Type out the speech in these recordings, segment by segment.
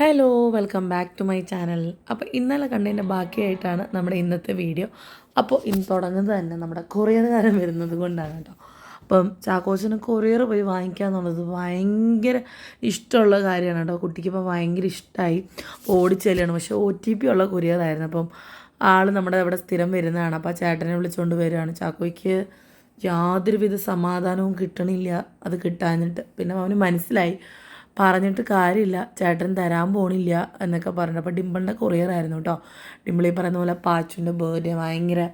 Hello welcome back to my channel അപ്പോൾ ഇന്നലെ കണ്ടതിന്റെ ബാക്കിയായിട്ടാണ് നമ്മുടെ ഇന്നത്തെ വീഡിയോ അപ്പോൾ ഇന്ന് തുടങ്ങുന്നത് തന്നെ നമ്മുടെ കൊറിയറുകാരൻ വരുന്നത് കൊണ്ടാണ് കേട്ടോ. അപ്പം ചാക്കോച്ചന് കൊറിയർ പോയി വാങ്ങിക്കുക എന്നുള്ളത് ഭയങ്കര ഇഷ്ടമുള്ള കാര്യമാണ് കേട്ടോ. കുട്ടിക്ക് ഇപ്പോൾ ഭയങ്കര ഇഷ്ടമായി ഓടിച്ചെല്ലാണ്. പക്ഷേ ഒ ടി പി ഉള്ള കൊറിയറായിരുന്നു അപ്പം ആൾ നമ്മുടെ അവിടെ സ്ഥിരം വരുന്നതാണ്. അപ്പോൾ ആ ചേട്ടനെ വിളിച്ചുകൊണ്ട് വരികയാണ് ചാക്കോയ്ക്ക് യാതൊരുവിധ സമാധാനവും കിട്ടണില്ല അത് കിട്ടാഞ്ഞിട്ട്. പിന്നെ അവന് മനസ്സിലായി. പറഞ്ഞിട്ട് കാര്യമില്ല. ചേട്ടൻ തരാൻ പോണില്ല എന്നൊക്കെ പറഞ്ഞു. അപ്പോൾ ഡിമ്പിളിന്റെ കൊറിയർ ആയിരുന്നു കേട്ടോ ഡിമ്പിളി പറയുന്ന പോലെ പാച്ചുന്റെ ബർത്ത്ഡേ ഭയങ്കര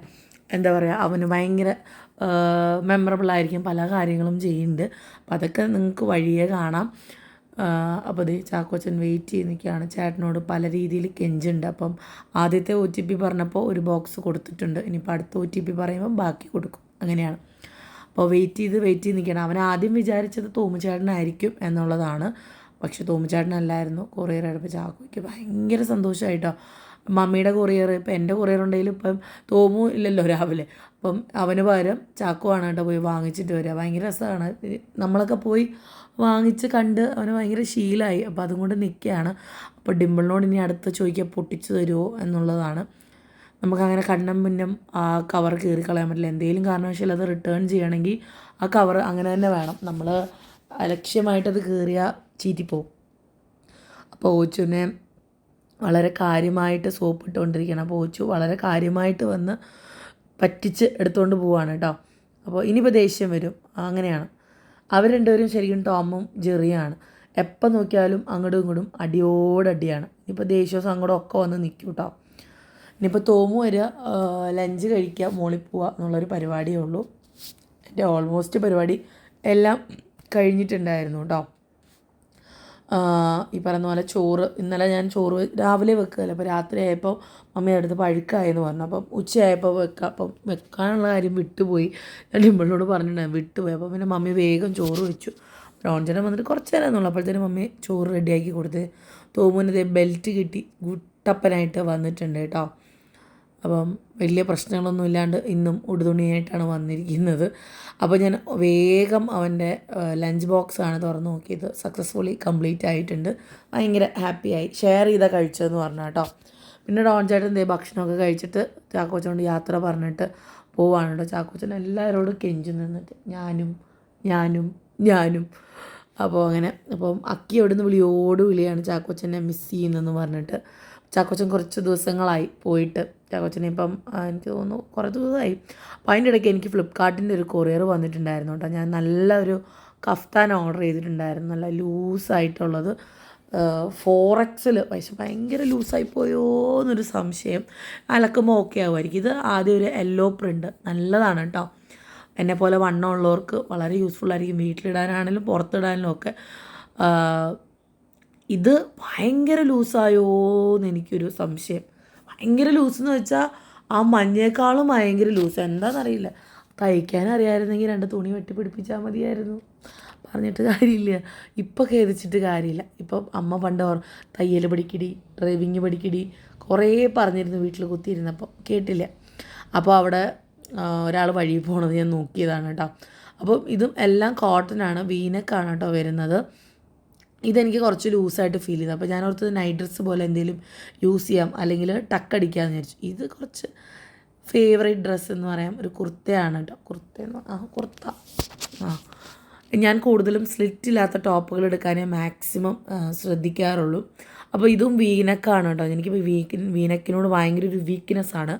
എന്താ പറയുക അവന് ഭയങ്കര മെമ്മറബിൾ ആയിരിക്കും. പല കാര്യങ്ങളും ചെയ്യുന്നുണ്ട്. അപ്പം അതൊക്കെ നിങ്ങൾക്ക് വഴിയേ കാണാം. അപ്പോൾ അത് ചാക്കോച്ചൻ വെയിറ്റ് ചെയ്ത് നിൽക്കുകയാണ്. ചേട്ടനോട് പല രീതിയിൽ കെഞ്ചുണ്ട്. അപ്പം ആദ്യത്തെ ഒ ടി പി പറഞ്ഞപ്പോൾ ഒരു ബോക്സ് കൊടുത്തിട്ടുണ്ട്. ഇനിയിപ്പോൾ അടുത്ത ഒ ടി പി പറയുമ്പോൾ ബാക്കി കൊടുക്കും. അങ്ങനെയാണ്. അപ്പോൾ വെയിറ്റ് ചെയ്ത് വെയിറ്റ് ചെയ്ത് നിൽക്കണം അവൻ ആദ്യം വിചാരിച്ചത് തോമുചേട്ടനായിരിക്കും എന്നുള്ളതാണ്. പക്ഷെ തോമുചേട്ടനല്ലായിരുന്നു. കൊറിയർ എടുപ്പോൾ ചാക്കോയ്ക്ക് ഭയങ്കര സന്തോഷമായിട്ടോ മമ്മിയുടെ കൊറിയർ ഇപ്പം എന്റെ കൊറിയർ ഉണ്ടെങ്കിലും ഇപ്പം തോമു ഇല്ലല്ലോ രാവിലെ. അപ്പം അവന് പകരം ചാക്കോ ആണ് കേട്ടോ പോയി വാങ്ങിച്ചിട്ട് വരിക. ഭയങ്കര രസമാണ്. നമ്മളൊക്കെ പോയി വാങ്ങിച്ച് കണ്ട് അവന് ഭയങ്കര ശീലമായി അപ്പോൾ അതും കൊണ്ട് നിൽക്കുകയാണ്. അപ്പോൾ ഡിമ്പിളിനോട് ഇനി അടുത്ത് ചോദിക്കുക പൊട്ടിച്ചു തരുമോ എന്നുള്ളതാണ്. നമുക്കങ്ങനെ കണ്ണും മുന്നം ആ കവർ കീറി കളയാൻ പറ്റില്ല. എന്തെങ്കിലും കാരണവശാൽ അത് റിട്ടേൺ ചെയ്യണമെങ്കിൽ ആ കവർ അങ്ങനെ തന്നെ വേണം. നമ്മൾ അലക്ഷ്യമായിട്ടത് കീറിയാൽ ചീറ്റിപ്പോവും അപ്പോൾ ഓച്ചുവിനെ വളരെ കാര്യമായിട്ട് സോപ്പ് ഇട്ടുകൊണ്ടിരിക്കണം അപ്പോൾ ഓച്ചു വളരെ കാര്യമായിട്ട് വന്ന് പറ്റിച്ച് എടുത്തുകൊണ്ട് പോവാണ് കേട്ടോ. അപ്പോൾ ഇനിയിപ്പോൾ ദേഷ്യം വരും. അങ്ങനെയാണ്. അവർ രണ്ടുപേരും ശരിക്കും ടോമും ജെറിയാണ്. എപ്പം നോക്കിയാലും അങ്ങോട്ടും ഇങ്ങോട്ടും അടിയോടടിയാണ്. ഇനിയിപ്പോൾ ദേഷ്യവും സങ്കടവും ഒക്കെ വന്ന് നിൽക്കും കേട്ടോ. ഇനിയിപ്പോൾ തോമു വരിക ലഞ്ച് കഴിക്കുക മോളിൽ പോവുക എന്നുള്ളൊരു പരിപാടിയേ ഉള്ളൂ. എന്റെ ഓൾമോസ്റ്റ് പരിപാടി എല്ലാം കഴിഞ്ഞിട്ടുണ്ടായിരുന്നു കേട്ടോ ഈ പറയുന്ന പോലെ ചോറ് ഇന്നലെ ഞാൻ ചോറ് രാവിലെ വെക്കുകയല്ല അപ്പോൾ രാത്രി ആയപ്പോൾ മമ്മി അടുത്ത് പഴുക്കായെന്ന് പറഞ്ഞു. അപ്പം ഉച്ചയായപ്പോൾ വെക്കുക അപ്പം വെക്കാനുള്ള കാര്യം വിട്ടുപോയി. ഞാൻ ഡിമ്പിളിനോട് പറഞ്ഞിട്ടുണ്ടായിരുന്നു വിട്ടുപോയി. അപ്പോൾ പിന്നെ മമ്മി വേഗം ചോറ് വെച്ചു. റോൺജനം വന്നിട്ട് കുറച്ച് നേരം എന്നുള്ളൂ അപ്പോഴത്തേനും മമ്മി ചോറ് റെഡിയാക്കി കൊടുത്ത് തോമുനത് ബെൽറ്റ് കിട്ടി. ഗുട്ടപ്പനായിട്ട് വന്നിട്ടുണ്ട് കേട്ടോ അപ്പം വലിയ പ്രശ്നങ്ങളൊന്നും ഇല്ലാണ്ട് ഇന്നും ഉടുതുണിയായിട്ടാണ് വന്നിരിക്കുന്നത്. അപ്പോൾ ഞാൻ വേഗം അവന്റെ ലഞ്ച് ബോക്സ് ആണ് തുറന്ന് നോക്കിയത്. സക്സസ്ഫുള്ളി കംപ്ലീറ്റ് ആയിട്ടുണ്ട്. ഭയങ്കര ഹാപ്പിയായി ഷെയർ ചെയ്താൽ കഴിച്ചതെന്ന് പറഞ്ഞു കേട്ടോ. പിന്നെ ഡോൺ ചേട്ടൻ ദേ ഭക്ഷണമൊക്കെ കഴിച്ചിട്ട് ചാക്കോച്ചനോട് യാത്ര പറഞ്ഞിട്ട് പോവാണ് കേട്ടോ. ചാക്കോച്ചൻ എല്ലാവരോടും കെഞ്ചു നിന്നിട്ട് ഞാനും ഞാനും ഞാനും. അപ്പോൾ അങ്ങനെ അപ്പം അക്കി അവിടുന്ന് വിളിയോട് വിളിയാണ് ചാക്കോച്ചനെ മിസ് ചെയ്യുന്നതെന്ന് പറഞ്ഞിട്ട്. ചാക്കോച്ചൻ കുറച്ച് ദിവസങ്ങളായി പോയിട്ട്. ചാക്കോച്ചനെ ഇപ്പം എനിക്ക് തോന്നുന്നു കുറേ ദിവസമായി. അപ്പോൾ അതിന്റെ ഇടയ്ക്ക് എനിക്ക് ഫ്ലിപ്കാർട്ടിന്റെ ഒരു കൊറിയർ വന്നിട്ടുണ്ടായിരുന്നു കേട്ടോ. ഞാൻ നല്ലൊരു കഫ്താൻ ഓർഡർ ചെയ്തിട്ടുണ്ടായിരുന്നു. നല്ല ലൂസായിട്ടുള്ളത്. ഫോർ എക്സിൽ പക്ഷെ ഭയങ്കര ലൂസായി പോയോ എന്നൊരു സംശയം. അലക്കുമ്പോൾ ഓക്കെ ആവുമായിരിക്കും. ഇത് ആദ്യം ഒരു യെല്ലോ പ്രിന്റ്. നല്ലതാണ് കേട്ടോ. എന്നെ പോലെ വണ്ണമുള്ളവർക്ക് വളരെ യൂസ്ഫുൾ ആയിരിക്കും വീട്ടിലിടാനാണെങ്കിലും പുറത്തിടാനും ഒക്കെ. ഇത് ഭയങ്കര ലൂസായോ എന്ന് എനിക്കൊരു സംശയം. ഭയങ്കര ലൂസ് എന്ന് വെച്ചാൽ ആ മഞ്ഞേക്കാളും ഭയങ്കര ലൂസ്. എന്താണെന്നറിയില്ല തയ്ക്കാൻ അറിയാമായിരുന്നെങ്കിൽ രണ്ട് തുണി വെട്ടി പിടിപ്പിച്ചാൽ മതിയായിരുന്നു. പറഞ്ഞിട്ട് കാര്യമില്ല. ഇപ്പം ഖേദിച്ചിട്ട് കാര്യമില്ല. ഇപ്പം അമ്മ പണ്ട് തയ്യൽ പഠിക്കടി ഡ്രൈവിങ് പഠിക്കടി കുറേ പറഞ്ഞിരുന്നു വീട്ടിൽ കുത്തിയിരുന്നപ്പോൾ കേട്ടില്ല. അപ്പോൾ അവിടെ ഒരാൾ വഴി പോണത് ഞാൻ നോക്കിയതാണ് കേട്ടോ. അപ്പം ഇതും എല്ലാം കോട്ടനാണ് വീനക്കാണ് കേട്ടോ വരുന്നത്. ഇതെനിക്ക് കുറച്ച് ലൂസായിട്ട് ഫീൽ ചെയ്തു. അപ്പോൾ ഞാൻ ഓർത്തത് നൈറ്റ് ഡ്രസ്സ് പോലെ എന്തെങ്കിലും യൂസ് ചെയ്യാം. അല്ലെങ്കിൽ ടക്ക് അടിക്കാമെന്ന് വിചാരിച്ചു. ഇത് കുറച്ച് ഫേവറേറ്റ് ഡ്രസ്സ് എന്ന് പറയാം. ഒരു കുർത്തയാണ് കേട്ടോ. കുർത്ത എന്ന് ആ കുർത്ത. ആ. ഞാൻ കൂടുതലും സ്ലിറ്റ് ഇല്ലാത്ത ടോപ്പുകൾ എടുക്കാനേ മാക്സിമം ശ്രദ്ധിക്കാറുള്ളൂ. അപ്പോൾ ഇതും വീനക്കാണ് കേട്ടോ. എനിക്കിപ്പോൾ വീക്ക് വീനക്കിനോട് ഭയങ്കര ഒരു വീക്ക്നെസ് ആണ്.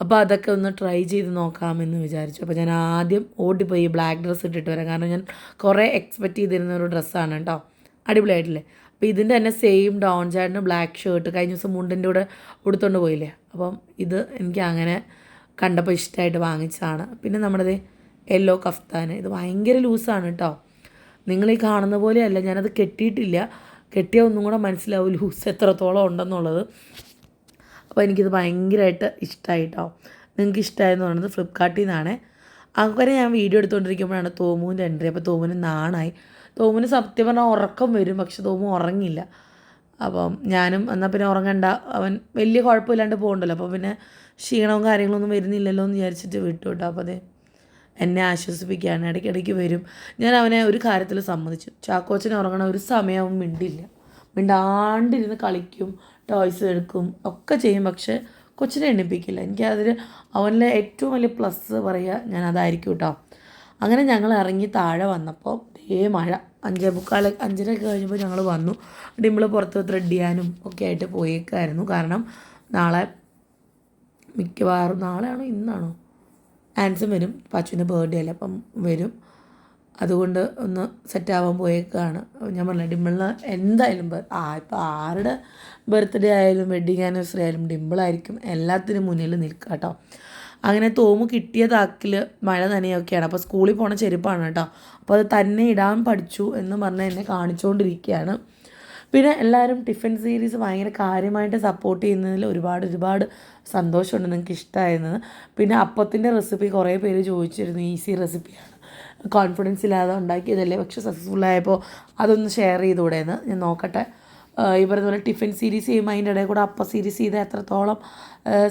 അപ്പോൾ അതൊക്കെ ഒന്ന് ട്രൈ ചെയ്ത് നോക്കാമെന്ന് വിചാരിച്ചു. അപ്പോൾ ഞാൻ ആദ്യം ഓടിപ്പോയി ബ്ലാക്ക് ഡ്രസ്സ് ഇട്ടിട്ട് വരാം. കാരണം ഞാൻ കുറേ എക്സ്പെക്റ്റ് ചെയ്തിരുന്ന ഒരു ഡ്രസ്സാണ് കേട്ടോ. അടിപൊളിയായിട്ടില്ലേ? അപ്പോൾ ഇതിന്റെ തന്നെ സെയിം ഡോൺ ചാട്ടിന് ബ്ലാക്ക് ഷർട്ട് കഴിഞ്ഞ ദിവസം മുണ്ടിന്റെ കൂടെ ഉടുത്തോണ്ട് പോയില്ലേ? അപ്പം ഇത് എനിക്ക് അങ്ങനെ കണ്ടപ്പോൾ ഇഷ്ടമായിട്ട് വാങ്ങിച്ചതാണ്. പിന്നെ നമ്മുടെ യെല്ലോ കഫ്താൻ ഇത് ഭയങ്കര ലൂസാണ് കേട്ടോ നിങ്ങൾ ഈ കാണുന്ന പോലെയല്ല ഞാനത് കെട്ടിയിട്ടില്ല. കെട്ടിയാൽ ഒന്നും കൂടെ മനസ്സിലാവും ലൂസ് എത്രത്തോളം ഉണ്ടെന്നുള്ളത്. അപ്പോൾ എനിക്കിത് ഭയങ്കരമായിട്ട് ഇഷ്ടമായി കേട്ടോ നിങ്ങൾക്ക് ഇഷ്ടമായെന്ന് പറയുന്നത് ഫ്ലിപ്കാർട്ടിൽ നിന്നാണ്. അങ്ങനെ ഞാൻ വീഡിയോ എടുത്തുകൊണ്ടിരിക്കുമ്പോഴാണ് തോമുവിന്റെ എൻട്രി അപ്പോൾ തോമുവിന് നാണായി. തോമുവിന് സത്യം പറഞ്ഞാൽ ഉറക്കം വരും പക്ഷെ തോമു ഉറങ്ങില്ല അപ്പം ഞാനും എന്നാൽ പിന്നെ ഉറങ്ങണ്ട. അവൻ വലിയ കുഴപ്പമില്ലാണ്ട് പോകണ്ടല്ലോ. അപ്പോൾ പിന്നെ ക്ഷീണവും കാര്യങ്ങളൊന്നും വരുന്നില്ലല്ലോ എന്ന് വിചാരിച്ചിട്ട് വിട്ടു കേട്ടോ. അപ്പോൾ അതെ എന്നെ ആശ്വസിപ്പിക്കുകയാണ്. ഇടയ്ക്കിടയ്ക്ക് വരും. ഞാൻ അവനെ ഒരു കാര്യത്തിൽ സമ്മതിച്ചു. ചാക്കോച്ചനെ ഉറങ്ങണ ഒരു സമയവും മിണ്ടില്ല. മിണ്ടാണ്ടിരുന്ന് കളിക്കും ടോയ്സ് എടുക്കും ഒക്കെ ചെയ്യും. പക്ഷേ കൊച്ചിനെ എണ്ണിപ്പിക്കില്ല. എനിക്കതിൽ അവനിലെ ഏറ്റവും വലിയ പ്ലസ് പറയുക ഞാൻ അതായിരിക്കും കേട്ടോ. അങ്ങനെ ഞങ്ങൾ ഇറങ്ങി താഴെ വന്നപ്പോൾ ദേ മഴ. അഞ്ചേ മുക്കാൽ അഞ്ചരയൊക്കെ കഴിഞ്ഞപ്പോൾ ഞങ്ങൾ വന്നു. ഡിമ്പിൾ പുറത്ത് ത്രെഡ് ചെയ്യാനും ഒക്കെ ആയിട്ട് പോയേക്കായിരുന്നു. കാരണം നാളെ മിക്കവാറും നാളെയാണോ ഇന്നാണോ? ആൻസും വരും. പച്ചുവിന്റെ ബർത്ത്ഡേ അല്ലേ അപ്പം വരും. അതുകൊണ്ട് ഒന്ന് സെറ്റാവാൻ പോയേക്കാണ്. ഞാൻ പറഞ്ഞില്ല ഡിമ്പിളിന് എന്തായാലും ആ ഇപ്പം ആരുടെ ബർത്ത്ഡേ ആയാലും വെഡിങ് ആനിവേഴ്സറി ആയാലും ഡിമ്പിളായിരിക്കും എല്ലാത്തിനും മുന്നിൽ നിൽക്കുക കേട്ടോ അങ്ങനെ തോമു കിട്ടിയ താക്കിൽ മഴ നനയൊക്കെയാണ്. അപ്പോൾ സ്കൂളിൽ പോണ ചെരുപ്പാണ് കേട്ടോ. അപ്പോൾ അത് തന്നെ ഇടാൻ പഠിച്ചു എന്ന് പറഞ്ഞ് എന്നെ കാണിച്ചുകൊണ്ടിരിക്കുകയാണ് പിന്നെ എല്ലാവരും ടിഫിൻ സീരീസ് ഭയങ്കര കാര്യമായിട്ട് സപ്പോർട്ട് ചെയ്യുന്നതിൽ ഒരുപാട് ഒരുപാട് സന്തോഷമുണ്ട് നിങ്ങൾക്ക് ഇഷ്ടമായിരുന്നത്. പിന്നെ അപ്പത്തിന്റെ റെസിപ്പി കുറേ പേര് ചോദിച്ചിരുന്നു ഈസി റെസിപ്പിയാണ്. കോൺഫിഡൻസ് ഇല്ലാതെ ഉണ്ടാക്കിയതല്ലേ? പക്ഷെ സക്സസ്ഫുൾ ആയപ്പോൾ അതൊന്ന് ഷെയർ ചെയ്തുകൂടെയെന്ന് ഞാൻ നോക്കട്ടെ. പറഞ്ഞ ടിഫിൻ സീരീസ് ചെയ്യുമ്പോൾ അതിന്റെ ഇടയിൽ കൂടെ അപ്പ സീരീസ് ചെയ്താൽ എത്രത്തോളം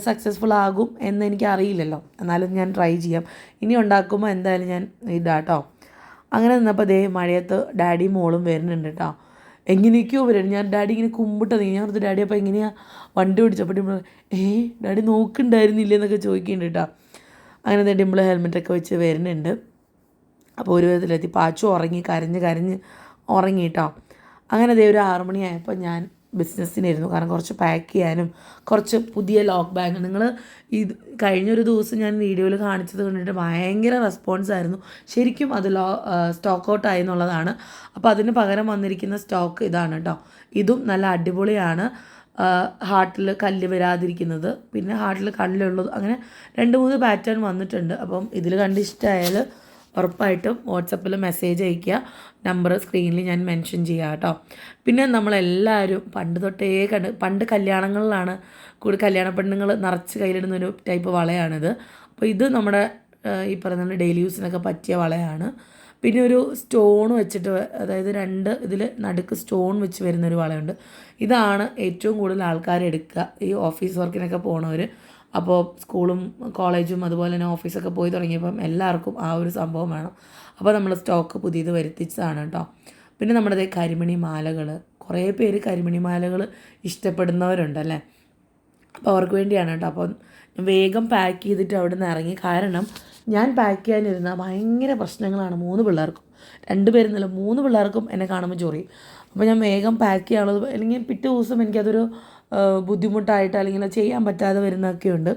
സക്സസ്ഫുൾ ആകും എന്ന് എനിക്ക് അറിയില്ലല്ലോ എന്നാലും ഞാൻ ട്രൈ ചെയ്യാം. ഇനി ഉണ്ടാക്കുമ്പോൾ എന്തായാലും ഞാൻ ഇതാട്ടോ. അങ്ങനെ നിന്നപ്പോൾ ദേ മഴയത്ത് ഡാഡി മോളും വരുന്നുണ്ട് കേട്ടോ എങ്ങനെയൊക്കെയോ വരും. ഞാൻ ഡാഡി ഇങ്ങനെ കുമ്പിട്ടത് ഞാൻ ഓർത്തു ഡാഡി അപ്പോൾ എങ്ങനെയാണ് വണ്ടി ഓടിച്ചപ്പോൾ ഏ ഡാഡി നോക്കുന്നുണ്ടായിരുന്നില്ല? എന്നൊക്കെ ചോദിക്കുന്നുണ്ട് കേട്ടോ അങ്ങനെ ഡിമ്പിൾ ഹെൽമെറ്റൊക്കെ വെച്ച് വരുന്നുണ്ട്. അപ്പോൾ ഒരു വിധത്തിലെത്തി. പാച്ചു ഉറങ്ങി കരഞ്ഞ് കരഞ്ഞ് ഉറങ്ങി കേട്ടോ അങ്ങനെ അതേ ഒരു ആറു മണിയായപ്പോൾ ഞാൻ ബിസിനസ്സിനായിരുന്നു കാരണം കുറച്ച് പാക്ക് ചെയ്യാനും കുറച്ച് പുതിയ ലോക്ക് ബാഗ്. നിങ്ങൾ ഇത് കഴിഞ്ഞൊരു ദിവസം ഞാൻ വീഡിയോയിൽ കാണിച്ചത് കണ്ടിട്ട് ഭയങ്കര റെസ്പോൺസ് ആയിരുന്നു. ശരിക്കും അത് ലോ സ്റ്റോക്ക് ആയി എന്നുള്ളതാണ്. അപ്പോൾ അതിന് പകരം വന്നിരിക്കുന്ന സ്റ്റോക്ക് ഇതാണ് കേട്ടോ. ഇതും നല്ല അടിപൊളിയാണ്. ഹാർട്ടിൽ കല്ല് വരാതിരിക്കുന്നത്. പിന്നെ ഹാർട്ടിൽ കല്ലുള്ളത്. അങ്ങനെ രണ്ട് മൂന്ന് പാറ്റേൺ വന്നിട്ടുണ്ട്. അപ്പം ഇതിൽ കണ്ട് ഇഷ്ടമായാൽ ഉറപ്പായിട്ടും വാട്സപ്പിൽ മെസ്സേജ് അയയ്ക്കുക. നമ്പർ സ്ക്രീനിൽ ഞാൻ മെൻഷൻ ചെയ്യാം കേട്ടോ. പിന്നെ നമ്മളെല്ലാവരും പണ്ട് തൊട്ടേ കണ്ട് പണ്ട് കല്യാണങ്ങളിലാണ് കൂടി കല്യാണ പെണ്ണുങ്ങൾ നിറച്ച് കയ്യിലിടുന്ന ഒരു ടൈപ്പ് വളയാണിത്. അപ്പോൾ ഇത് നമ്മുടെ ഈ പറയുന്ന ഡെയിലി യൂസിനൊക്കെ പറ്റിയ വളയാണ്. പിന്നെ ഒരു സ്റ്റോൺ വെച്ചിട്ട് അതായത് രണ്ട് ഇതിൽ നടുക്ക് സ്റ്റോൺ വെച്ച് വരുന്നൊരു വളയുണ്ട്. ഇതാണ് ഏറ്റവും കൂടുതൽ ആൾക്കാർ എടുക്കുക ഈ ഓഫീസ് വർക്കിനൊക്കെ പോണവർ അപ്പോൾ സ്കൂളും കോളേജും അതുപോലെ തന്നെ ഓഫീസൊക്കെ പോയി തുടങ്ങിയപ്പം എല്ലാവർക്കും ആ ഒരു സംഭവം വേണം. അപ്പോൾ നമ്മൾ സ്റ്റോക്ക് പുതിയത് വരുത്തിച്ചതാണ് കേട്ടോ പിന്നെ നമ്മുടെ കരിമണി മാലകൾ കുറേ പേര് കരിമണി മാലകൾ ഇഷ്ടപ്പെടുന്നവരുണ്ടല്ലേ അപ്പോൾ അവർക്ക് വേണ്ടിയാണ് കേട്ടോ അപ്പോൾ വേഗം പാക്ക് ചെയ്തിട്ട് അവിടെ നിന്ന് ഇറങ്ങി. കാരണം ഞാൻ പാക്ക് ചെയ്യാനിരുന്ന ഭയങ്കര പ്രശ്നങ്ങളാണ് മൂന്ന് പിള്ളേർക്കും. രണ്ട് പേരുന്നല്ല മൂന്ന് പിള്ളേർക്കും എന്നെ കാണുമ്പോൾ ചൊറിയും അപ്പോൾ ഞാൻ വേഗം പാക്ക് ചെയ്യാനുള്ളത് അല്ലെങ്കിൽ പിറ്റേ ദിവസം എനിക്കതൊരു ബുദ്ധിമുട്ടായിട്ട് അല്ലെങ്കിൽ ചെയ്യാൻ പറ്റാതെ വരുന്നതൊക്കെ ഉണ്ട്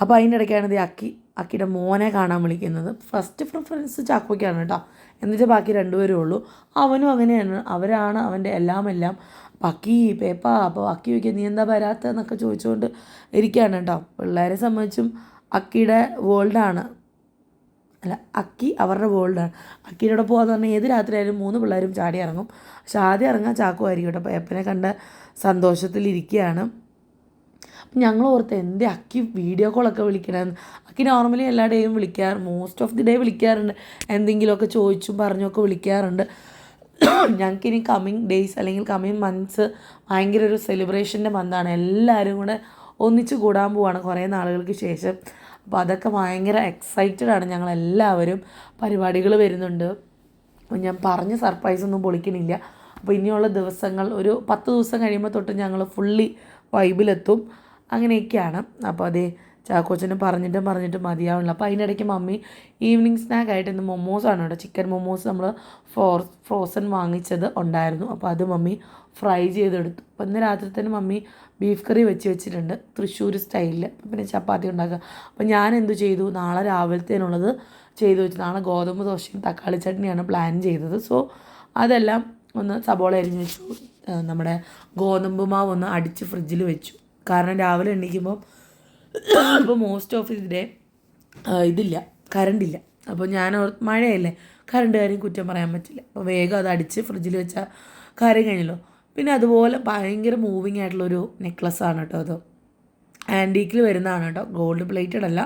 അപ്പോൾ അതിന്റെ ഇടയ്ക്കാണ് ഇത് അക്കി അക്കിയുടെ മോനെ കാണാൻ വിളിക്കുന്നത്. ഫസ്റ്റ് പ്രിഫറൻസ് ചാക്കോയ്ക്കാണ് കേട്ടോ. എന്നിട്ട് ബാക്കി രണ്ടുപേരേ ഉള്ളൂ. അവനും അങ്ങനെയാണ്. അവരാണ് അവന്റെ എല്ലാം എല്ലാം. അപ്പം അക്കി പേപ്പ അപ്പോൾ അക്കി ചോദിക്കുക നീ എന്താ വരാത്തതെന്നൊക്കെ ചോദിച്ചുകൊണ്ട് ഇരിക്കുകയാണ് കേട്ടോ. പിള്ളേരെ സംബന്ധിച്ചും അക്കിയുടെ വേൾഡാണ് അല്ല അക്കി അവരുടെ വേൾഡാണ് അക്കിയുടെ കൂടെ പോകാന്ന് പറഞ്ഞാൽ ഏത് രാത്രിയായാലും മൂന്ന് പിള്ളേരും ചാടി ഇറങ്ങും. പക്ഷെ ആദ്യം ഇറങ്ങാൻ ചാക്കുമായിരിക്കും കേട്ടോ. എപ്പനെ കണ്ട സന്തോഷത്തിലിരിക്കുകയാണ് ഞങ്ങൾ ഓർത്ത് എന്റെ അക്കി വീഡിയോ കോളൊക്കെ വിളിക്കണമെന്ന് അക്കി നോർമലി എല്ലാ ഡേയും വിളിക്കാറ് മോസ്റ്റ് ഓഫ് ദി ഡേ വിളിക്കാറുണ്ട്. എന്തെങ്കിലുമൊക്കെ ചോദിച്ചും പറഞ്ഞൊക്കെ വിളിക്കാറുണ്ട്. ഞങ്ങൾക്ക് ഇനി കമ്മിങ് ഡേയ്സ് അല്ലെങ്കിൽ കമ്മിങ് മന്ത്സ് ഭയങ്കര ഒരു സെലിബ്രേഷന്റെ മന്താണ് എല്ലാവരും കൂടെ ഒന്നിച്ച് കൂടാൻ പോവാണ് കുറേ നാളുകൾക്ക് ശേഷം. അപ്പോൾ അതൊക്കെ ഭയങ്കര എക്സൈറ്റഡ് ആണ് ഞങ്ങളെല്ലാവരും. പരിപാടികൾ വരുന്നുണ്ട്. ഞാൻ പറഞ്ഞ സർപ്രൈസ് ഒന്നും പൊളിക്കണില്ല. അപ്പോൾ ഇനിയുള്ള ദിവസങ്ങൾ ഒരു പത്ത് ദിവസം കഴിയുമ്പോൾ തൊട്ട് ഞങ്ങൾ ഫുള്ളി വൈബിലെത്തും അങ്ങനെയൊക്കെയാണ്. അപ്പോൾ അതേ ചാക്കോച്ചന് പറഞ്ഞിട്ടും പറഞ്ഞിട്ടും മതിയാവുള്ളൂ അപ്പോൾ അതിനിടയ്ക്ക് മമ്മി ഈവനിങ് സ്നാക്ക് ആയിട്ട് ഇന്ന് മൊമോസാണ് കേട്ടോ. ചിക്കൻ മൊമോസ് നമ്മൾ ഫോർ ഫ്രോസൺ വാങ്ങിച്ചത് ഉണ്ടായിരുന്നു. അപ്പോൾ അത് മമ്മി ഫ്രൈ ചെയ്തെടുത്തു. അപ്പോൾ ഇന്ന് രാത്രി തന്നെ മമ്മി ബീഫ് കറി വെച്ച് വെച്ചിട്ടുണ്ട് തൃശ്ശൂർ സ്റ്റൈലിൽ പിന്നെ ചപ്പാത്തി ഉണ്ടാക്കുക അപ്പോൾ ഞാൻ എന്ത് ചെയ്തു? നാളെ രാവിലത്തേനുള്ളത് ചെയ്തു വെച്ചു. നാളെ ഗോതമ്പ് ദോശയും തക്കാളി ചട്നിയാണ് പ്ലാൻ ചെയ്തത്. സോ അതെല്ലാം ഒന്ന് സബോള അരിഞ്ഞ് വെച്ചു. നമ്മുടെ ഗോതമ്പ് മാവ് ഒന്ന് അടിച്ച് ഫ്രിഡ്ജിൽ വെച്ചു. കാരണം രാവിലെ എണീക്കുമ്പോൾ ഇപ്പോൾ മോസ്റ്റ് ഓഫ് ഇതിന്റെ ഇതില്ല. കറണ്ടില്ല അപ്പോൾ ഞാൻ മഴയല്ലേ? കറണ്ട് കാര്യം കുറ്റം പറയാൻ പറ്റില്ല. അപ്പോൾ വേഗം അത് അടിച്ച് ഫ്രിഡ്ജിൽ വെച്ചാൽ കാര്യം കഴിഞ്ഞല്ലോ. പിന്നെ അതുപോലെ ഭയങ്കര മൂവിങ് ആയിട്ടുള്ളൊരു നെക്ലസ് ആണ് കേട്ടോ അത്. ആന്റീക്കിൽ വരുന്നതാണ് കേട്ടോ. ഗോൾഡ് പ്ലേറ്റഡ് അല്ല.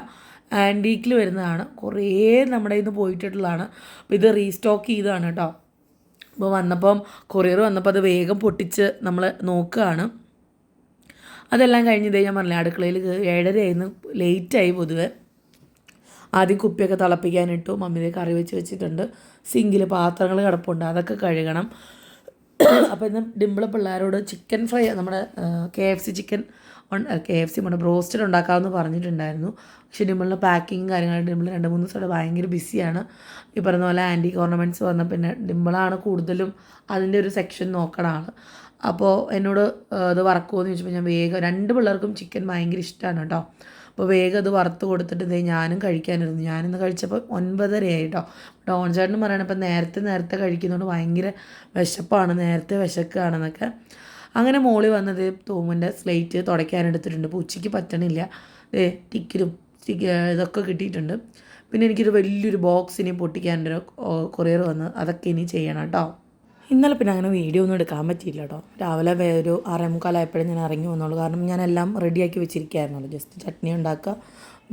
ആന്റീക്കിൽ വരുന്നതാണ്. കുറേ നമ്മുടെ ഇന്ന് പോയിട്ടുള്ളതാണ്. അപ്പോൾ ഇത് റീസ്റ്റോക്ക് ചെയ്തതാണ് കേട്ടോ. അപ്പോൾ വന്നപ്പം കൊറിയർ വന്നപ്പോൾ അത് വേഗം പൊട്ടിച്ച് നമ്മൾ നോക്കുകയാണ്. അതെല്ലാം കഴിഞ്ഞ് ഇതേ ഞാൻ പറഞ്ഞില്ല അടുക്കളയിൽ ഏഴരയായിരുന്നു ലേറ്റായി പൊതുവെ. ആദ്യം കുപ്പിയൊക്കെ തിളപ്പിക്കാനിട്ടു. മമ്മി ദേ കറി വെച്ച് വെച്ചിട്ടുണ്ട്. സിങ്കിൽ പാത്രങ്ങൾ കിടപ്പുണ്ട്. അതൊക്കെ കഴുകണം. അപ്പോൾ ഇന്ന് ഡിമ്പിൾ പിള്ളേരോട് ചിക്കൻ ഫ്രൈ നമ്മുടെ K F C chicken K F C നമ്മുടെ ബ്രോസ്റ്റഡ് ഉണ്ടാക്കാമെന്ന് പറഞ്ഞിട്ടുണ്ടായിരുന്നു. പക്ഷെ ഡിമ്പിളിന്റെ പാക്കിങ് കാര്യങ്ങളും ഡിമ്പിൾ രണ്ട് മൂന്ന് ദിവസമായിട്ട് ഭയങ്കര ബിസിയാണ് ഈ പറഞ്ഞ പോലെ ആന്റി ഓർണമെന്റ്സ് വന്ന പിന്നെ ഡിമ്പിളാണ് കൂടുതലും അതിന്റെ ഒരു സെക്ഷൻ നോക്കണ ആൾ അപ്പോൾ എന്നോട് അത് വറക്കുമോ എന്ന് ചോദിച്ചപ്പോൾ ഞാൻ വേഗം രണ്ട് പിള്ളേർക്കും ചിക്കൻ ഭയങ്കര ഇഷ്ടമാണ് കേട്ടോ. അപ്പോൾ വേഗം അത് വറുത്ത് കൊടുത്തിട്ട് ഇതേ ഞാനും കഴിക്കാനിരുന്നു. ഞാനിന്ന് കഴിച്ചപ്പോൾ ഒൻപതരയായി കേട്ടോ ഡോൺ ചേട്ടനും പറയണം ഇപ്പം നേരത്തെ നേരത്തെ കഴിക്കുന്നതുകൊണ്ട് ഭയങ്കര വിശപ്പാണ് നേരത്തെ വിശക്കുകയാണെന്നൊക്കെ. അങ്ങനെ മോളി വന്നത് തൂമിന്റെ സ്ലേറ്റ് തുടയ്ക്കാനെടുത്തിട്ടുണ്ട് അപ്പോൾ ഉച്ചയ്ക്ക് പറ്റണില്ല. ഏ ടിക്കിലും ഇതൊക്കെ കിട്ടിയിട്ടുണ്ട്. പിന്നെ എനിക്കൊരു വലിയൊരു ബോക്സ് ഇനി പൊട്ടിക്കാനൊരു കൊറിയർ വന്ന് അതൊക്കെ ഇനി ചെയ്യണം കേട്ടോ. ഇന്നലെ പിന്നെ അങ്ങനെ വീഡിയോ ഒന്നും എടുക്കാൻ പറ്റിയില്ല കേട്ടോ. രാവിലെ ഒരു ആറേ മുക്കാലായപ്പോഴേ ഞാൻ ഇറങ്ങി വന്നോളൂ കാരണം ഞാൻ എല്ലാം റെഡിയാക്കി വെച്ചിരിക്കുകയായിരുന്നുള്ളൂ. ജസ്റ്റ് ചട്നി ഉണ്ടാക്കുക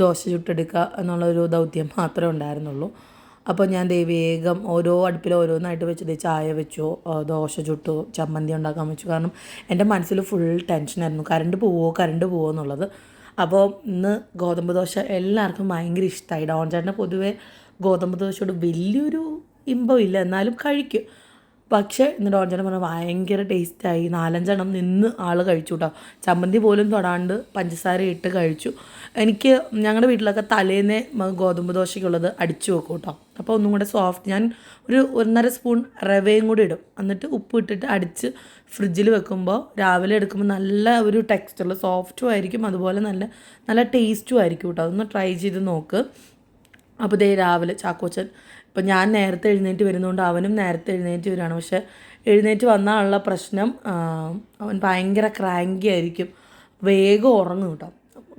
ദോശ ചുട്ടെടുക്കുക എന്നുള്ളൊരു ദൗത്യം മാത്രമേ ഉണ്ടായിരുന്നുള്ളൂ. അപ്പോൾ ഞാൻ ദേ വേഗം ഓരോ അടുപ്പിൽ ഓരോന്നായിട്ട് വെച്ചത് ചായ വെച്ചു ദോശ ചുട്ടു ചമ്മന്തി ഉണ്ടാക്കാൻ വെച്ചു. കാരണം എന്റെ മനസ്സിൽ ഫുൾ ടെൻഷനായിരുന്നു കറണ്ട് പോവോ കറണ്ട് പോവോ എന്നുള്ളത്. അപ്പോൾ ഇന്ന് ഗോതമ്പ് ദോശ എല്ലാവർക്കും ഭയങ്കര ഇഷ്ടമായി. ഡോൺ ചേട്ടന് പൊതുവേ ഗോതമ്പ് ദോശയോട് വലിയൊരു ഇമ്പമില്ല എന്നാലും കഴിക്കും. പക്ഷേ എന്നിട്ട് ഓർജനം പറഞ്ഞാൽ ഭയങ്കര ടേസ്റ്റായി നാലഞ്ചെണ്ണം നിന്ന് ആൾ കഴിച്ചു കേട്ടോ ചമ്മന്തി പോലും തൊടാണ്ട് പഞ്ചസാര ഇട്ട് കഴിച്ചു. എനിക്ക് ഞങ്ങളുടെ വീട്ടിലൊക്കെ തലേന്നേ ഗോതമ്പ് ദോശയ്ക്കുള്ളത് അടിച്ചു വെക്കും കേട്ടോ അപ്പോൾ ഒന്നും കൂടെ സോഫ്റ്റ് ഞാൻ ഒരു ഒന്നര സ്പൂൺ റവയും കൂടി ഇടും. എന്നിട്ട് ഉപ്പ് ഇട്ടിട്ട് അടിച്ച് ഫ്രിഡ്ജിൽ വെക്കുമ്പോൾ രാവിലെ എടുക്കുമ്പോൾ നല്ല ഒരു ടെക്സ്റ്റുള്ള സോഫ്റ്റും ആയിരിക്കും. അതുപോലെ നല്ല നല്ല ടേസ്റ്റും ആയിരിക്കും കേട്ടോ അതൊന്ന് ട്രൈ ചെയ്ത് നോക്ക്. അപ്പോൾ ദേ രാവിലെ ചാക്കോച്ചൻ ഇപ്പം ഞാൻ നേരത്തെ എഴുന്നേറ്റ് വരുന്നതുകൊണ്ട് അവനും നേരത്തെ എഴുന്നേറ്റ് വരികയാണ്. പക്ഷെ എഴുന്നേറ്റ് വന്നാലുള്ള പ്രശ്നം അവൻ ഭയങ്കര ക്രാങ്കി ആയിരിക്കും. വേഗം ഉറങ്ങും കേട്ടോ.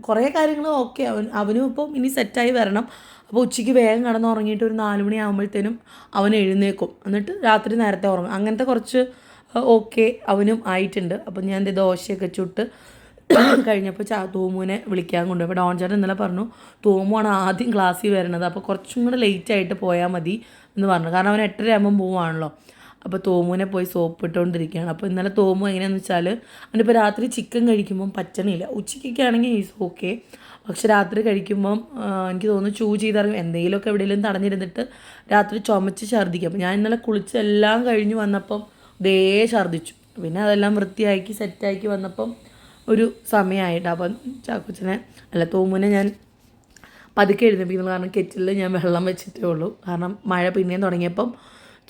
കുറേ കാര്യങ്ങൾ ഓക്കെ അവൻ അവനും ഇപ്പം ഇനി സെറ്റായി വരണം. അപ്പോൾ ഉച്ചയ്ക്ക് വേഗം കടന്ന് ഉറങ്ങിയിട്ട് ഒരു നാല് മണി ആകുമ്പോഴത്തേനും അവൻ എഴുന്നേക്കും എന്നിട്ട് രാത്രി നേരത്തെ ഉറങ്ങും. അങ്ങനത്തെ കുറച്ച് ഓക്കെ അവനും ആയിട്ടുണ്ട്. അപ്പം ഞാൻ ദേ ദോശയൊക്കെ ചുട്ട് കഴിഞ്ഞപ്പോൾ ചാ തോമുവിനെ വിളിക്കാൻ കൊണ്ടുപോയി. അപ്പോൾ ഡോൺ ചേട്ടൻ ഇന്നലെ പറഞ്ഞു തോമുവാണ് ആദ്യം ക്ലാസ്സിൽ വരുന്നത്. അപ്പോൾ കുറച്ചും കൂടെ ലേറ്റ് ആയിട്ട് പോയാൽ മതി എന്ന് പറഞ്ഞു. കാരണം അവൻ എട്ടര ആകുമ്പം പോവാണല്ലോ. അപ്പോൾ തോമുവിനെ പോയി സോപ്പ് ഇട്ടുകൊണ്ടിരിക്കുകയാണ്. അപ്പോൾ ഇന്നലെ തോമു എങ്ങനെയാണെന്ന് വെച്ചാൽ അവനിപ്പോൾ രാത്രി ചിക്കൻ കഴിക്കുമ്പം പച്ചണിയില്ല. ഉച്ചയ്ക്കൊക്കെ ആണെങ്കിൽ ഈസ് ഓക്കെ പക്ഷെ രാത്രി കഴിക്കുമ്പം എനിക്ക് തോന്നുന്നു ചൂ ചെയ്തറിയും. എന്തെങ്കിലുമൊക്കെ എവിടെയെങ്കിലും തടഞ്ഞിരുന്നിട്ട് രാത്രി ചുമച്ച് ഛർദ്ദിക്കും. അപ്പോൾ ഞാൻ ഇന്നലെ കുളിച്ച് എല്ലാം കഴിഞ്ഞ് വന്നപ്പം ദേ ഛർദ്ദിച്ചു. പിന്നെ അതെല്ലാം വൃത്തിയാക്കി സെറ്റാക്കി വന്നപ്പം ഒരു സമയമായിട്ട് അപ്പം ചാക്കുച്ചനെ അല്ല തോമുനെ ഞാൻ പതുക്കെ എഴുന്നേപ്പിക്കുന്നത് കാരണം കെറ്റിലിൽ ഞാൻ വെള്ളം വെച്ചിട്ടേ ഉള്ളൂ. കാരണം മഴ പിന്നെയും തുടങ്ങിയപ്പം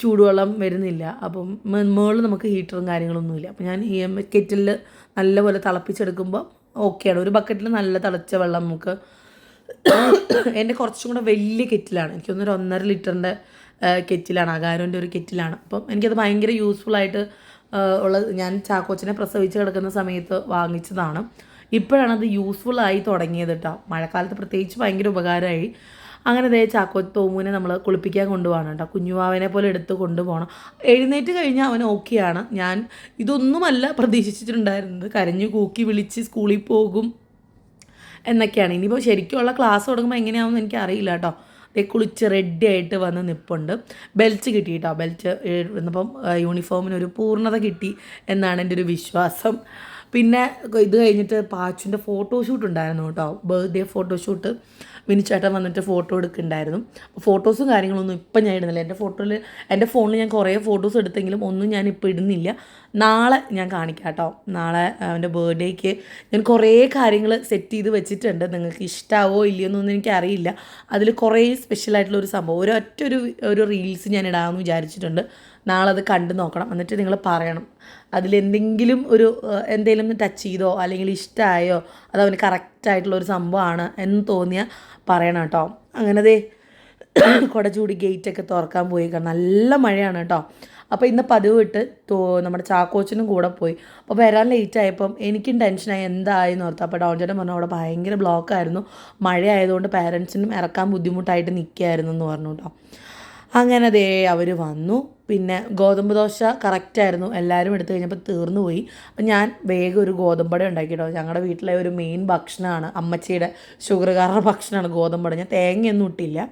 ചൂടുവെള്ളം വരുന്നില്ല. അപ്പം മുകളിൽ നമുക്ക് ഹീറ്ററും കാര്യങ്ങളൊന്നുമില്ല. അപ്പം ഞാൻ ഈ കെറ്റിലിൽ നല്ലപോലെ തിളപ്പിച്ചെടുക്കുമ്പോൾ ഓക്കെയാണ്. ഒരു ബക്കറ്റിൽ നല്ല തിളച്ച വെള്ളം നമുക്ക് എന്റെ കുറച്ചും കൂടെ വലിയ കെറ്റിലാണ്. എനിക്കൊന്നൊരു ഒന്നര ലിറ്ററിന്റെ കെറ്റിലാണ്. അകാരോന്റെ ഒരു കെറ്റിലാണ്. അപ്പം എനിക്കത് ഭയങ്കര യൂസ്ഫുൾ ഉള്ളത് ഞാൻ ചാക്കോച്ചിനെ പ്രസവിച്ച് കിടക്കുന്ന സമയത്ത് വാങ്ങിച്ചതാണ്. ഇപ്പോഴാണ് അത് യൂസ്ഫുൾ ആയി തുടങ്ങിയത് കേട്ടോ മഴക്കാലത്ത് പ്രത്യേകിച്ച് ഭയങ്കര ഉപകാരമായി. അങ്ങനെ ദേ ചാക്കോ തോമുവിനെ നമ്മൾ കുളിപ്പിക്കാൻ കൊണ്ടുപോകണം കേട്ടോ കുഞ്ഞുവാവിനെ പോലെ എടുത്ത് കൊണ്ടുപോകണം എഴുന്നേറ്റ് കഴിഞ്ഞാൽ അവൻ ഓക്കെയാണ് ഞാൻ ഇതൊന്നുമല്ല പ്രതീക്ഷിച്ചിട്ടുണ്ടായിരുന്നത്. കരഞ്ഞു കൂക്കി വിളിച്ച് സ്കൂളിൽ പോകും എന്നൊക്കെയാണ്. ഇനിയിപ്പോൾ ശരിക്കുള്ള ക്ലാസ് തുടങ്ങുമ്പോൾ എനിക്ക് അറിയില്ല കേട്ടോ കുളിച്ച് റെഡി ആയിട്ട് വന്ന് നിൽപ്പുണ്ട് ബെൽറ്റ് കിട്ടി കേട്ടോ ബെൽറ്റ് യൂണിഫോമിന് ഒരു പൂർണത കിട്ടി എന്നാണ് എന്റെ ഒരു വിശ്വാസം. പിന്നെ ഇത് കഴിഞ്ഞിട്ട് പാച്ചുന്റെ ഫോട്ടോഷൂട്ട് ഉണ്ടായിരുന്നു കേട്ടോ. ബർത്ത്ഡേ ഫോട്ടോഷൂട്ട് വിനിച്ചേട്ടൻ വന്നിട്ട് ഫോട്ടോ എടുക്കുന്നുണ്ടായിരുന്നു. ഫോട്ടോസും കാര്യങ്ങളൊന്നും ഇപ്പം ഞാൻ ഇടുന്നില്ല. എന്റെ ഫോട്ടോയിൽ എന്റെ ഫോണിൽ ഞാൻ കുറേ ഫോട്ടോസ് എടുത്തെങ്കിലും ഒന്നും ഞാൻ ഇപ്പോൾ ഇടുന്നില്ല. നാളെ ഞാൻ കാണിക്കാം കേട്ടോ. നാളെ അവന്റെ ബർത്ത്ഡേക്ക് ഞാൻ കുറേ കാര്യങ്ങൾ സെറ്റ് ചെയ്ത് വെച്ചിട്ടുണ്ട്. നിങ്ങൾക്ക് ഇഷ്ടമാവോ ഇല്ലയോ എന്നൊന്നും എനിക്കറിയില്ല. അതിൽ കുറേ സ്പെഷ്യലായിട്ടുള്ള ഒരു സംഭവം. ഒരൊറ്റ ഒരു ഒരു റീൽസ് ഞാൻ ഇടാമെന്ന് വിചാരിച്ചിട്ടുണ്ട്. നാളെ അത് കണ്ടു നോക്കണം. എന്നിട്ട് നിങ്ങൾ പറയണം. അതിലെന്തെങ്കിലും ഒരു എന്തെങ്കിലും ടച്ച് ചെയ്തോ അല്ലെങ്കിൽ ഇഷ്ടമായോ അത് അവന് കറക്റ്റായിട്ടുള്ള ഒരു സംഭവമാണ് എന്ന് തോന്നിയാൽ പറയണം കേട്ടോ. അങ്ങനെ ദേ ഗേറ്റൊക്കെ തുറക്കാൻ പോയി നല്ല മഴയാണ് കേട്ടോ. അപ്പോൾ ഇന്ന് പതിവ് വിട്ട് നമ്മുടെ ചാക്കോച്ചനും കൂടെ പോയി. അപ്പോൾ വരാൻ ലേറ്റ് ആയപ്പം എനിക്കും ടെൻഷനായി എന്തായെന്ന് ഓർത്തു. അപ്പോൾ ഡോൺ ചേട്ടൻ പറഞ്ഞു അവിടെ ഭയങ്കര ബ്ലോക്കായിരുന്നു മഴ ആയതുകൊണ്ട് പാരൻസിനും ഇറക്കാൻ ബുദ്ധിമുട്ടായിട്ട് നിൽക്കുകയായിരുന്നു എന്ന് പറഞ്ഞു കേട്ടോ. അങ്ങനെ ദേ അവർ വന്നു. പിന്നെ ഗോതമ്പ് ദോശ കറക്റ്റായിരുന്നു എല്ലാവരും എടുത്തു കഴിഞ്ഞപ്പോൾ തീർന്നു പോയി. അപ്പം ഞാൻ വേഗം ഒരു ഗോതമ്പട ഉണ്ടാക്കിയിട്ടോ ഞങ്ങളുടെ വീട്ടിലെ ഒരു മെയിൻ ഭക്ഷണമാണ് അമ്മച്ചിയുടെ ഷുഗറുകാരുടെ ഭക്ഷണമാണ് ഗോതമ്പട ഞാൻ തേങ്ങയൊന്നും ഇട്ടില്ല.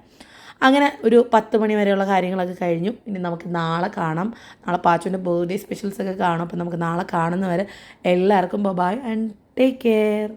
അങ്ങനെ ഒരു പത്ത് മണി വരെയുള്ള കാര്യങ്ങളൊക്കെ കഴിഞ്ഞു. ഇനി നമുക്ക് നാളെ കാണാം. നാളെ പാച്ചുവിന്റെ ബർത്ത്ഡേ സ്പെഷ്യൽസ് ഒക്കെ കാണും. അപ്പം നമുക്ക് നാളെ കാണുന്നവരെ എല്ലാവർക്കും ബൈ ആൻഡ് ടേക്ക് കെയർ